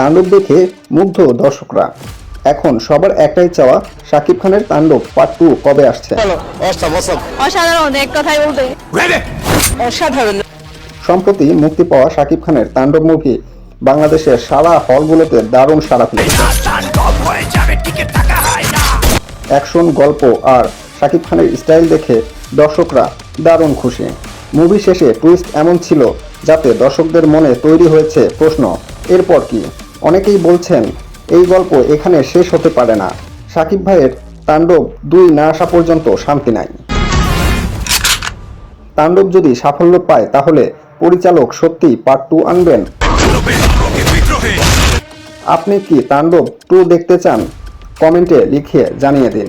তাণ্ডব দেখে মুগ্ধ দর্শকরা। এখন সবার একটাই চাওয়া শাকিব খানের তাণ্ডব পার্ট টু কবে আসছে? অসাধারণ এক কথাই বলতে। অসাধারণ। সম্প্রতি মুক্তি পাওয়া শাকিব খানের তাণ্ডব মুভি বাংলাদেশের সারা হলগুলোতে দারুণ সাড়া ফেলেছে অ্যাকশন গল্প আর শাকিব খানের স্টাইল দেখে দর্শকরা দারুণ খুশি। মুভি শেষে টুইস্ট এমন ছিল যাতে দর্শকদের মনে তৈরি হয়েছে প্রশ্ন এরপর কি? অনেকেই বলছেন, এই গল্প এখানে শেষ হতে পারে না। সাকিব ভাইয়ের তাণ্ডব দুই না আসা পর্যন্ত শান্তি নাই। তাণ্ডব যদি সাফল্য পায়, তাহলে পরিচালক সত্যি পার্ট টু আনবেন। আপনি কি তাণ্ডব টু দেখতে চান? কমেন্টে লিখে জানিয়ে দিন।